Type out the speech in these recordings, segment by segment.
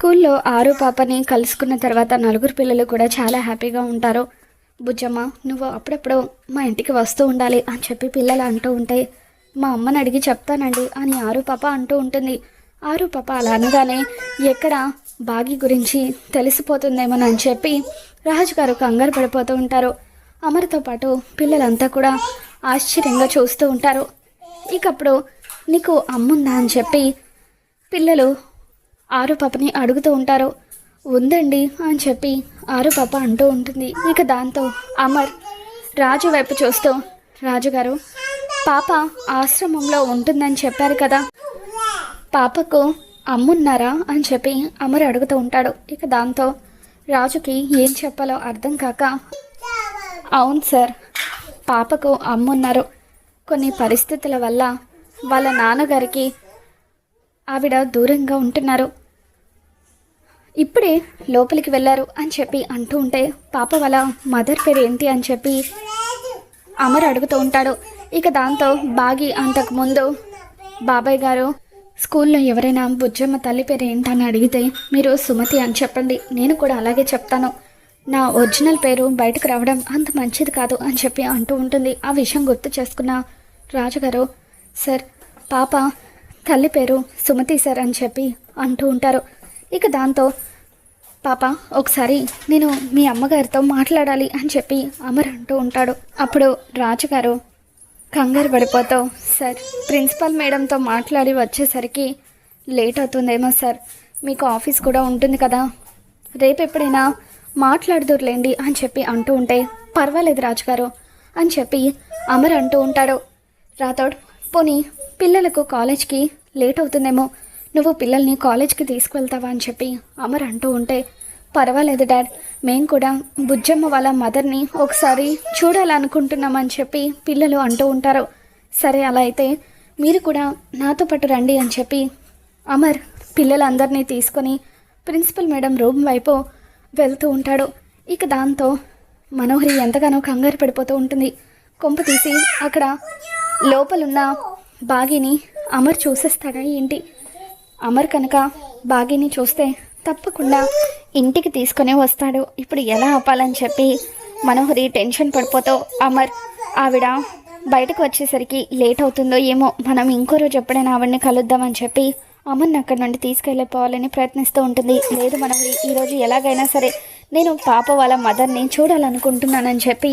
స్కూల్లో ఆరు పాపని కలుసుకున్న తర్వాత నలుగురు పిల్లలు కూడా చాలా హ్యాపీగా ఉంటారు. బుజ్జమ్మ నువ్వు అప్పుడప్పుడు మా ఇంటికి వస్తూ ఉండాలి అని చెప్పి పిల్లలు అంటూ ఉంటే మా అమ్మని అడిగి చెప్తానండి అని ఆరు పాప అంటూ ఉంటుంది. ఆరు పాప అలా అనగానే ఎక్కడ? బాగి గురించి తెలిసిపోతుందేమోనని చెప్పి రాజుగారు కంగారు పడిపోతూ ఉంటారు. అమర్తో పాటు పిల్లలంతా కూడా ఆశ్చర్యంగా చూస్తూ ఉంటారు. ఇకప్పుడు నీకు అమ్ముందా? అని చెప్పి పిల్లలు ఆరు పాపని అడుగుతూ ఉంటారు. ఉందండి అని చెప్పి ఆరు పాప అంటూ ఉంటుంది. ఇక దాంతో అమర్ రాజు వైపు చూస్తూ రాజుగారు పాప ఆశ్రమంలో ఉంటుందని చెప్పారు కదా. పాపకు అమ్మున్నారా? అని చెప్పి అమర్ అడుగుతూ ఉంటాడు. ఇక దాంతో రాజుకి ఏం చెప్పాలో అర్థం కాక అవును సార్ పాపకు అమ్మున్నారు. కొన్ని పరిస్థితుల వల్ల వాళ్ళ నాన్నగారికి ఆవిడ దూరంగా ఉంటున్నారు. ఇప్పుడే లోపలికి వెళ్ళారు అని చెప్పి అంటూ ఉంటే పాప వాళ్ళ మదర్ పేరు ఏంటి అని చెప్పి అమర్ అడుగుతూ ఉంటాడు. ఇక దాంతో బాగి అంతకుముందు బాబాయ్ గారు స్కూల్లో ఎవరైనా బుజ్జమ్మ తల్లి పేరు ఏంటని అడిగితే మీరు సుమతి అని చెప్పండి. నేను కూడా అలాగే చెప్తాను. నా ఒరిజినల్ పేరు బయటకు రావడం అంత మంచిది కాదు అని చెప్పి అంటూ ఉంటుంది. ఆ విషయం గుర్తు చేసుకున్న రాజుగారు సార్ పాప తల్లి పేరు సుమతి సార్ అని చెప్పి అంటూ ఉంటారు. ఇక దాంతో పాప ఒకసారి నేను మీ అమ్మగారితో మాట్లాడాలి అని చెప్పి అమర్ అంటూ ఉంటాడు. అప్పుడు రాజుగారు కంగారు పడిపోతావు సార్ ప్రిన్సిపల్ మేడంతో మాట్లాడి వచ్చేసరికి లేట్ అవుతుందేమో సార్. మీకు ఆఫీస్ కూడా ఉంటుంది కదా. రేపు ఎప్పుడైనా మాట్లాడుదురులేండి అని చెప్పి అంటూ ఉంటే పర్వాలేదు రాజుగారు అని చెప్పి అమర్ అంటూ ఉంటాడు. రాథోడ్ పోనీ పిల్లలకు కాలేజ్కి లేట్ అవుతుందేమో. నువ్వు పిల్లల్ని కాలేజ్కి తీసుకువెళ్తావా అని చెప్పి అమర్ అంటూ ఉంటే పర్వాలేదు డాడ్ మేము కూడా బుజ్జమ్మ వాళ్ళ మదర్ని ఒకసారి చూడాలనుకుంటున్నామని చెప్పి పిల్లలు అంటూ ఉంటారు. సరే అలా అయితే మీరు కూడా నాతో పాటు రండి అని చెప్పి అమర్ పిల్లలందరినీ తీసుకొని ప్రిన్సిపల్ మేడం రూమ్ వైపు వెళ్తూ ఉంటాడు. ఇక దాంతో మనోహరి ఎంతగానో కంగారు పడిపోతూ ఉంటుంది. కొంప తీసి అక్కడ లోపలున్న బాగిని అమర్ చూసేస్తాడా ఏంటి? అమర్ కనుక బాగిని చూస్తే తప్పకుండా ఇంటికి తీసుకునే వస్తాడు. ఇప్పుడు ఎలా ఆపాలని చెప్పి మనోహరి టెన్షన్ పడిపోతూ అమర్ ఆవిడ బయటకు వచ్చేసరికి లేట్ అవుతుందో ఏమో మనం ఇంకో రోజు ఎప్పుడైనా ఆవిడని కలుద్దామని చెప్పి అమర్ని అక్కడి నుండి తీసుకెళ్ళిపోవాలని ప్రయత్నిస్తూ ఉంటుంది. లేదు మనోహరి ఈరోజు ఎలాగైనా సరే నేను పాప వాళ్ళ మదర్ని చూడాలనుకుంటున్నానని చెప్పి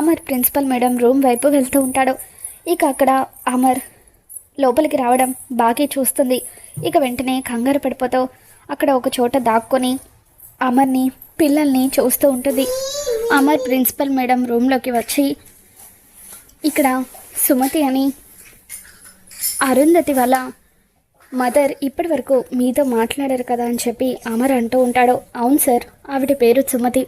అమర్ ప్రిన్సిపల్ మేడం రూమ్ వైపు వెళ్తూ ఉంటాడు. ఇక అక్కడ అమర్ లోపలికి రావడం బాగా చూస్తుంది. ఇక వెంటనే కంగారు పడిపోతావు. అక్కడ ఒక చోట దాక్కొని అమర్ని పిల్లల్ని చూస్తూ ఉంటుంది. అమర్ ప్రిన్సిపల్ మేడం రూమ్లోకి వచ్చి ఇక్కడ సుమతి అని అరుంధతి వల్ల మదర్ ఇప్పటి వరకు మీతో మాట్లాడారు కదా అని చెప్పి అమర్ అంటూ ఉంటాడు. అవును సార్ ఆవిడ పేరు సుమతి.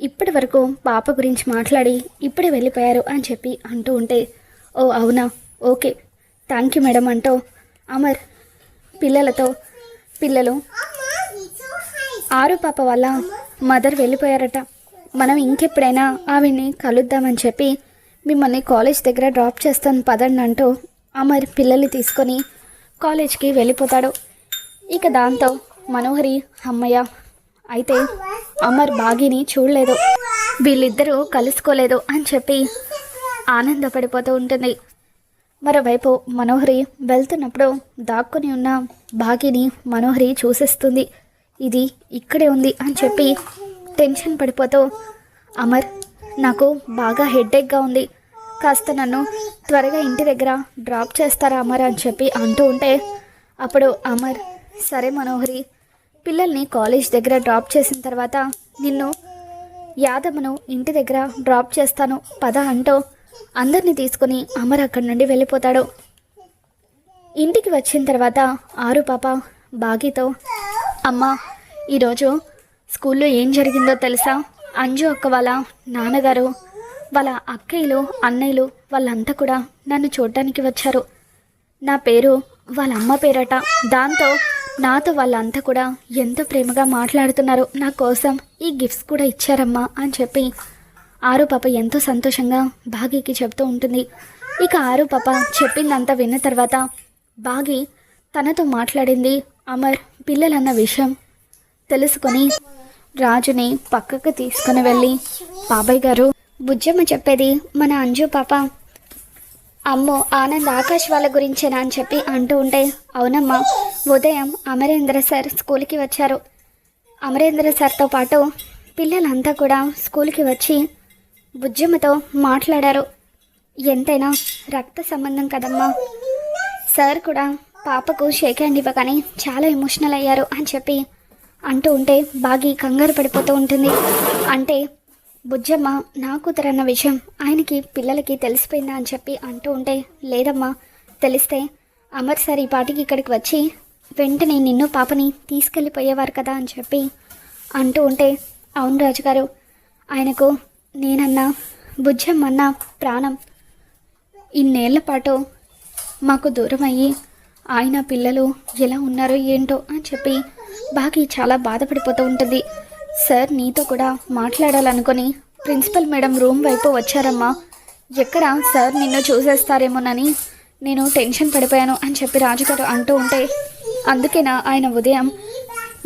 ఇప్పటి వరకు పాప గురించి మాట్లాడి ఇప్పుడే వెళ్ళిపోయారు అని చెప్పి అంటూ ఉంటే ఓ అవునా? ఓకే. థ్యాంక్ యూ మేడం అంటూ అమర్ పిల్లలతో పిల్లలు. ఆరు పాప వల్ల మదర్ వెళ్ళిపోయారట. మనం ఇంకెప్పుడైనా ఆవిడ్ని కలుద్దామని చెప్పి మిమ్మల్ని కాలేజ్ దగ్గర డ్రాప్ చేస్తాను పదండి అంటూ అమర్ పిల్లల్ని తీసుకొని కాలేజ్కి వెళ్ళిపోతాడు. ఇక దాంతో మనోహరి అమ్మయ్య అయితే అమర్ బాగిని చూడలేదు. వీళ్ళిద్దరూ కలుసుకోలేదు అని చెప్పి ఆనందపడిపోతూ ఉంటుంది. మరోవైపు మనోహరి వెళ్తున్నప్పుడు దాక్కుని ఉన్న బాగిని మనోహరి చూసేస్తుంది. ఇది ఇక్కడే ఉంది అని చెప్పి టెన్షన్ పడిపోతూ అమర్ నాకు బాగా హెడ్ఏక్గా ఉంది. కాస్త నన్ను త్వరగా ఇంటి దగ్గర డ్రాప్ చేస్తారా అమర్ అని చెప్పి అంటూ ఉంటే అప్పుడు అమర్ సరే మనోహరి పిల్లల్ని కాలేజ్ దగ్గర డ్రాప్ చేసిన తర్వాత నిన్ను యాదమ్మను ఇంటి దగ్గర డ్రాప్ చేస్తాను పద అంటూ అందరినీ తీసుకుని అమర్ అక్కడి నుండి వెళ్ళిపోతాడు. ఇంటికి వచ్చిన తర్వాత ఆరు పాప బాగీతో అమ్మా ఈరోజు స్కూల్లో ఏం జరిగిందో తెలుసా? అంజు అక్క వాళ్ళ నాన్నగారు వాళ్ళ అక్కయ్యలు అన్నయ్యలు వాళ్ళంతా కూడా నన్ను చూడటానికి వచ్చారు. నా పేరు వాళ్ళ అమ్మ పేరట. దాంతో నాతో వాళ్ళంతా కూడా ఎంతో ప్రేమగా మాట్లాడుతున్నారు. నా కోసం ఈ గిఫ్ట్స్ కూడా ఇచ్చారమ్మా అని చెప్పి ఆరు పాప ఎంతో సంతోషంగా బాగీకి చెప్తూ ఉంటుంది. ఇక ఆరు పాప చెప్పిందంతా విన్న తర్వాత బాగి తనతో మాట్లాడింది అమర్ పిల్లలన్న విషయం తెలుసుకొని రాజుని పక్కకు తీసుకుని వెళ్ళి బాబాయ్ గారు బుజ్జమ్మ చెప్పేది మన అంజు పాప అమ్మో ఆనంద్ ఆకాష్ వాళ్ళ గురించేనా? అని చెప్పి అంటూ ఉంటే అవునమ్మా ఉదయం అమరేంద్ర సార్ స్కూల్కి వచ్చారు. అమరేంద్ర సార్తో పాటు పిల్లలంతా కూడా స్కూల్కి వచ్చి బుజ్జమ్మతో మాట్లాడారు. ఎంతైనా రక్త సంబంధం కదమ్మా. సార్ కూడా పాపకు షేక్ హ్యాండ్ ఇవ్వగానే చాలా ఎమోషనల్ అయ్యారు అని చెప్పి అంటూ ఉంటే బాగి కంగారు పడిపోతూ ఉంటుంది. అంటే బుజ్జమ్మ నా కూతురన్న విషయం ఆయనకి పిల్లలకి తెలిసిపోయిందా అని చెప్పి అంటూ ఉంటే లేదమ్మా తెలిస్తే అమర్ సార్ ఈ పాటికి ఇక్కడికి వచ్చి వెంటనే నిన్ను పాపని తీసుకెళ్ళిపోయేవారు కదా అని చెప్పి అంటూ ఉంటే అవును రాజుగారు ఆయనకు నేనన్నా బుజ్జమ్మన్న ప్రాణం. ఇన్నేళ్ళ పాటు మాకు దూరం అయ్యి ఆయన పిల్లలు ఎలా ఉన్నారో ఏంటో అని చెప్పి బాకి చాలా బాధపడిపోతూ ఉంటుంది. సార్ నీతో కూడా మాట్లాడాలనుకొని ప్రిన్సిపల్ మేడం రూమ్ వైపు వచ్చారమ్మా. ఎక్కడ సార్ నిన్ను చూసేస్తారేమోనని నేను టెన్షన్ పడిపోయాను అని చెప్పి రాజుగారు అంటూ ఉంటే అందుకేనా ఆయన ఉదయం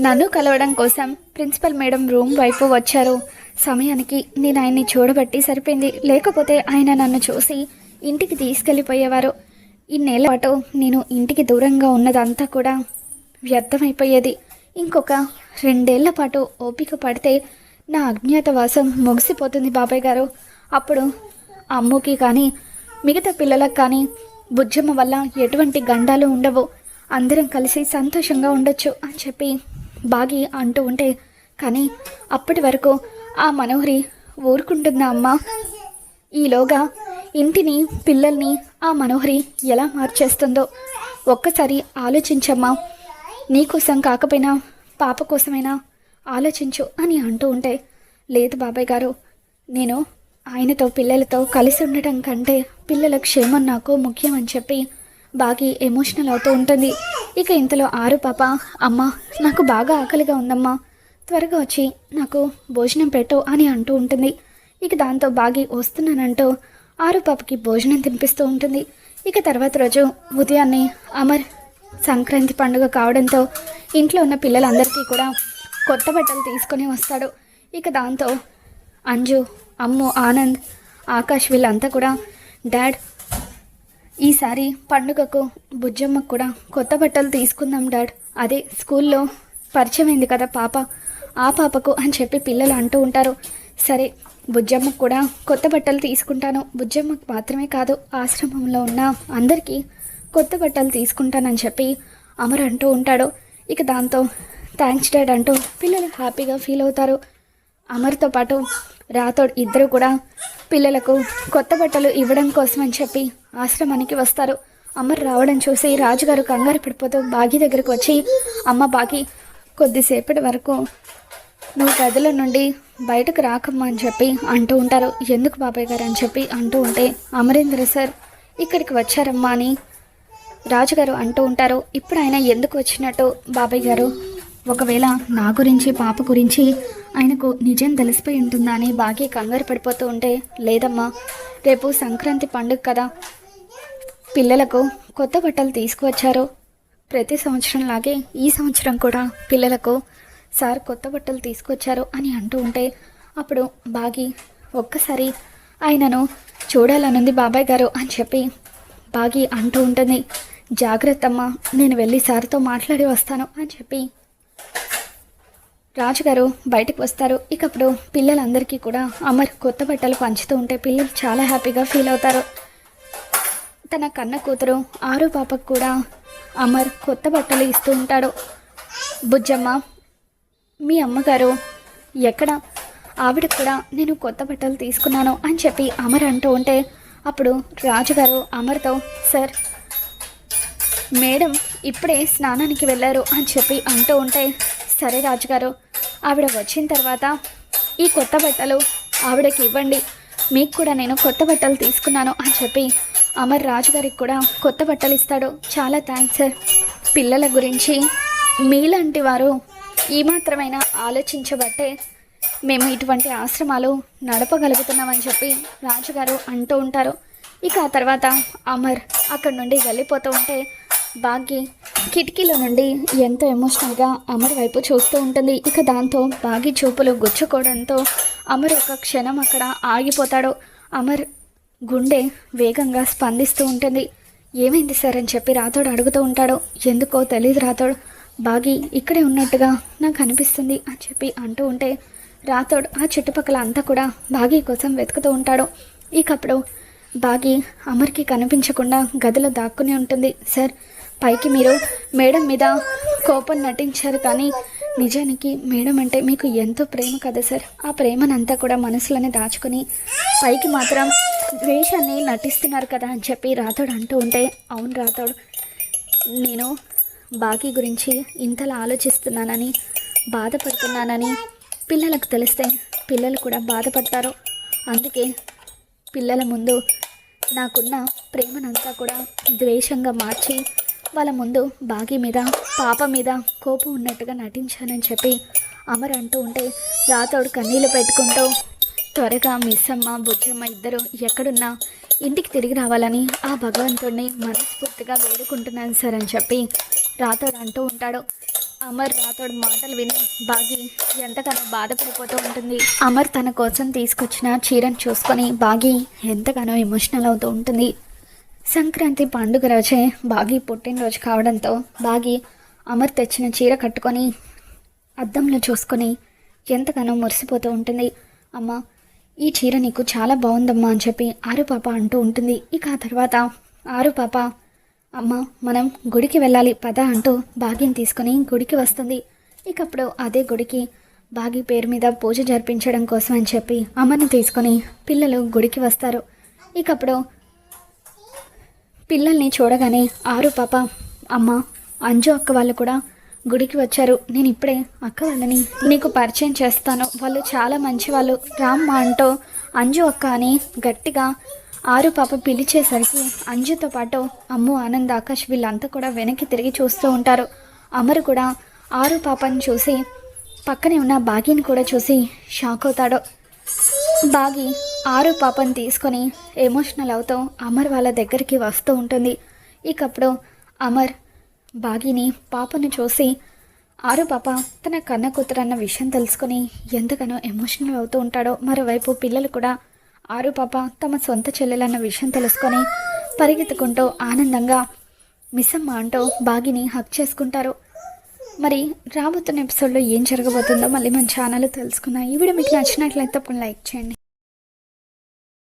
నన్ను కలవడం కోసం ప్రిన్సిపల్ మేడం రూమ్ వైపు వచ్చారు. సమయానికి నేను ఆయన్ని చూడబట్టి సరిపోయింది. లేకపోతే ఆయన నన్ను చూసి ఇంటికి తీసుకెళ్ళిపోయేవారు. ఇన్నేళ్ళ పాటు నేను ఇంటికి దూరంగా ఉన్నదంతా కూడా వ్యర్థమైపోయేది. ఇంకొక రెండేళ్ళ పాటు ఓపిక పడితే నా అజ్ఞాతవాసం ముగిసిపోతుంది బాబాయ్ గారు. అప్పుడు అమ్ముకి కానీ మిగతా పిల్లలకు కానీ బుజ్జమ్మ వల్ల ఎటువంటి గండాలు ఉండవు. అందరం కలిసి సంతోషంగా ఉండొచ్చు అని చెప్పి బాగి అంటూ ఉంటే కానీ అప్పటి వరకు ఆ మనోహరి ఊరుకుంటుందా అమ్మా? ఈలోగా ఇంటిని పిల్లల్ని ఆ మనోహరి ఎలా మార్చేస్తుందో ఒక్కసారి ఆలోచించమ్మా. నీకోసం కాకపోయినా పాప కోసమైనా ఆలోచించు అని అంటూ ఉంటే లేదు బాబాయ్ గారు నేను ఆయనతో పిల్లలతో కలిసి ఉండటం కంటే పిల్లల క్షేమం నాకు ముఖ్యం అని చెప్పి బాగా ఎమోషనల్ అవుతూ ఉంటుంది. ఇక ఇంతలో ఆరు పాప అమ్మ నాకు బాగా ఆకలిగా ఉందమ్మా. త్వరగా వచ్చి నాకు భోజనం పెట్టు అని అంటూ ఉంటుంది. ఇక దాంతో బాగి వస్తున్నానంటూ ఆరు పాపకి భోజనం తినిపిస్తూ ఉంటుంది. ఇక తర్వాత రోజు ఉదయాన్నే అమర్ సంక్రాంతి పండుగ కావడంతో ఇంట్లో ఉన్న పిల్లలందరికీ కూడా కొత్త బట్టలు తీసుకొని వస్తాడు. ఇక దాంతో అంజు అమ్ము ఆనంద్ ఆకాష్ వీళ్ళంతా కూడా డాడ్ ఈసారి పండుగకు బుజ్జమ్మకు కూడా కొత్త బట్టలు తీసుకుందాం డాడ్. అదే స్కూల్లో పరిచయం అయింది కదా పాప. ఆ పాపకు అని చెప్పి పిల్లలు అంటూ ఉంటారు. సరే బుజ్జమ్మకు కూడా కొత్త బట్టలు తీసుకుంటాను. బుజ్జమ్మకు మాత్రమే కాదు ఆశ్రమంలో ఉన్న అందరికీ కొత్త బట్టలు తీసుకుంటానని చెప్పి అమర్ అంటూ ఉంటాడు. ఇక దాంతో థ్యాంక్స్ డాడ్ అంటూ పిల్లలు హ్యాపీగా ఫీల్ అవుతారు. అమర్తో పాటు రాథోడ్ ఇద్దరు కూడా పిల్లలకు కొత్త బట్టలు ఇవ్వడం కోసం అని చెప్పి ఆశ్రమానికి వస్తారు. అమర్ రావడం చూసి రాజుగారు కంగారు పడిపోతూ బాగి దగ్గరకు వచ్చి అమ్మ బాగి కొద్దిసేపటి వరకు నువ్వు గదుల నుండి బయటకు రాకమ్మా అని చెప్పి అంటూ ఉంటారు. ఎందుకు బాబాయ్ గారు అని చెప్పి అంటూ ఉంటే అమరేంద్ర సార్ ఇక్కడికి వచ్చారమ్మా అని రాజుగారు అంటూ ఉంటారు. ఇప్పుడు ఆయన ఎందుకు వచ్చినట్టు బాబాయ్ గారు? ఒకవేళ నా గురించి పాప గురించి ఆయనకు నిజం తెలిసిపోయి ఉంటుందా అని బాగా కంగారు పడిపోతూ ఉంటే లేదమ్మా రేపు సంక్రాంతి పండుగ కదా. పిల్లలకు కొత్త బట్టలు తీసుకువచ్చారు. ప్రతి సంవత్సరం లాగే ఈ సంవత్సరం కూడా పిల్లలకు సార్ కొత్త బట్టలు తీసుకొచ్చారు అని అంటూ ఉంటే అప్పుడు బాగి ఒక్కసారి ఆయనను చూడాలనుంది బాబాయ్ గారు అని చెప్పి బాగి అంటూ ఉంటుంది. జాగ్రత్తమ్మ నేను వెళ్ళి సార్తో మాట్లాడి వస్తాను అని చెప్పి రాజుగారు బయటకు వస్తారు. ఇకప్పుడు పిల్లలందరికీ కూడా అమర్ కొత్త బట్టలు పంచుతూ ఉంటే పిల్లలు చాలా హ్యాపీగా ఫీల్ అవుతారు. తన కన్న కూతురు ఆరు పాపకు కూడా అమర్ కొత్త బట్టలు ఇస్తూ ఉంటాడు. బుజ్జమ్మ మీ అమ్మగారు ఎక్కడ? ఆవిడ కూడా నేను కొత్త బట్టలు తీసుకున్నాను అని చెప్పి అమర్ అంటూ ఉంటే అప్పుడు రాజుగారు అమర్తో సార్ మేడం ఇప్పుడే స్నానానికి వెళ్ళారు అని చెప్పి అంటూ ఉంటే సరే రాజుగారు ఆవిడ వచ్చిన తర్వాత ఈ కొత్త బట్టలు ఆవిడకి ఇవ్వండి. మీకు కూడా నేను కొత్త బట్టలు తీసుకున్నాను అని చెప్పి అమర్ రాజు గారికి కూడా కొత్త బట్టలు ఇస్తాడు. చాలా థ్యాంక్స్ సార్ పిల్లల గురించి మీలాంటి వారు ఈ ఆలోచించబట్టే మేము ఇటువంటి ఆశ్రమాలు నడపగలుగుతున్నామని చెప్పి రాజుగారు అంటూ ఉంటారు. ఇక ఆ తర్వాత అమర్ అక్కడి నుండి వెళ్ళిపోతూ ఉంటే బాగ్గి కిటికీలో నుండి ఎంతో ఎమోషనల్గా అమర్ వైపు చూస్తూ ఉంటుంది. ఇక దాంతో బాగి చూపులు గుచ్చుకోవడంతో అమర్ ఒక క్షణం అక్కడ ఆగిపోతాడు. అమర్ గుండె వేగంగా స్పందిస్తూ ఉంటుంది. ఏమైంది సార్ అని చెప్పి రాతోడు అడుగుతూ ఉంటాడు. ఎందుకో తెలియదు రాతోడు బాగి ఇక్కడే ఉన్నట్టుగా నాకు అనిపిస్తుంది అని చెప్పి అంటూ ఉంటే రాతోడు ఆ చుట్టుపక్కల అంతా కూడా బాగి కోసం వెతుకుతూ ఉంటాడు. ఇకప్పుడు బాగి అమర్కి కనిపించకుండా గదిలో దాక్కుని ఉంటుంది. సార్ పైకి మీరు మేడం మీద కోపం నటించారు కానీ నిజానికి మేడం అంటే మీకు ఎంతో ప్రేమ కదా సార్? ఆ ప్రేమనంతా కూడా మనసులోనే దాచుకొని పైకి మాత్రం ద్వేషాన్ని నటిస్తున్నారు కదా అని చెప్పి రాతోడు అంటూ ఉంటే అవును రాతోడు నేను బాకీ గురించి ఇంతలా ఆలోచిస్తున్నానని బాధపడుతున్నానని పిల్లలకు తెలిస్తే పిల్లలు కూడా బాధపడతారు. అందుకే పిల్లల ముందు నాకున్న ప్రేమనంతా కూడా ద్వేషంగా మార్చి వాళ్ళ ముందు బాగి మీద పాప మీద కోపం ఉన్నట్టుగా నటించానని చెప్పి అమర్ అంటూ ఉంటే రాతోడు కన్నీళ్ళు పెట్టుకుంటూ త్వరగా మిస్సమ్మ బుజ్జమ్మ ఇద్దరు ఎక్కడున్నా ఇంటికి తిరిగి రావాలని ఆ భగవంతుడిని మనస్ఫూర్తిగా వేడుకుంటున్నాను సార్ అని చెప్పి రాతోడు అంటూ ఉంటాడు. అమర్ రాతోడు మాటలు విని బాగి ఎంతగానో బాధపడిపోతూ ఉంటుంది. అమర్ తన కోసం తీసుకొచ్చిన చీరను చూసుకొని బాగి ఎంతగానో ఎమోషనల్ అవుతూ ఉంటుంది. సంక్రాంతి పండుగ రోజే బాగి పుట్టినరోజు కావడంతో బాగి అమర్ తెచ్చిన చీర కట్టుకొని అద్దంలో చూసుకొని ఎంతగానో మురిసిపోతూ ఉంటుంది. అమ్మ ఈ చీర నీకు చాలా బాగుందమ్మా అని చెప్పి ఆరు పాప అంటూ ఉంటుంది. ఇక ఆ తర్వాత ఆరు పాప అమ్మ మనం గుడికి వెళ్ళాలి పద అంటూ బాగిని తీసుకొని గుడికి వస్తుంది. ఇకప్పుడు అదే గుడికి బాగి పేరు మీద పూజ జరిపించడం కోసం అని చెప్పి అమ్మని తీసుకొని పిల్లలు గుడికి వస్తారు. ఇకప్పుడు పిల్లల్ని చూడగానే ఆరు పాప అమ్మ అంజు అక్క వాళ్ళు కూడా గుడికి వచ్చారు. నేను ఇప్పుడే అక్క వాళ్ళని నీకు పరిచయం చేస్తాను. వాళ్ళు చాలా మంచి వాళ్ళు రామ్మ అంటూ అంజు అక్క అని గట్టిగా ఆరు పాప పిలిచేసరికి అంజుతో పాటు అమ్ము ఆనంద్ ఆకాష్ వీళ్ళంతా కూడా వెనక్కి తిరిగి చూస్తూ ఉంటారు. అమరు కూడా ఆరు పాపని చూసి పక్కనే ఉన్న బాగిని కూడా చూసి షాక్ అవుతాడు. బాగి ఆరు పాపను తీసుకొని ఎమోషనల్ అవుతూ అమర్ వాళ్ళ దగ్గరికి వస్తూ ఉంటుంది. ఇకప్పుడు అమర్ బాగిని పాపను చూసి ఆరు పాప తన కన్న కూతురు అన్న విషయం తెలుసుకొని ఎంతగానో ఎమోషనల్ అవుతూ ఉంటాడో మరోవైపు పిల్లలు కూడా ఆరు పాప తమ సొంత చెల్లెలన్న విషయం తెలుసుకొని పరిగెత్తుకుంటూ ఆనందంగా మిస్సమ్మ అంటూ బాగిని హక్ చేసుకుంటారు. మరి రాబోతున్న ఎపిసోడ్లో ఏం జరగబోతుందో మళ్ళీ మన ఛానల్ తెలుసుకున్నాయి ఈ వీడియో మీకు నచ్చినట్లయితే తప్పకుండా లైక్ చేయండి.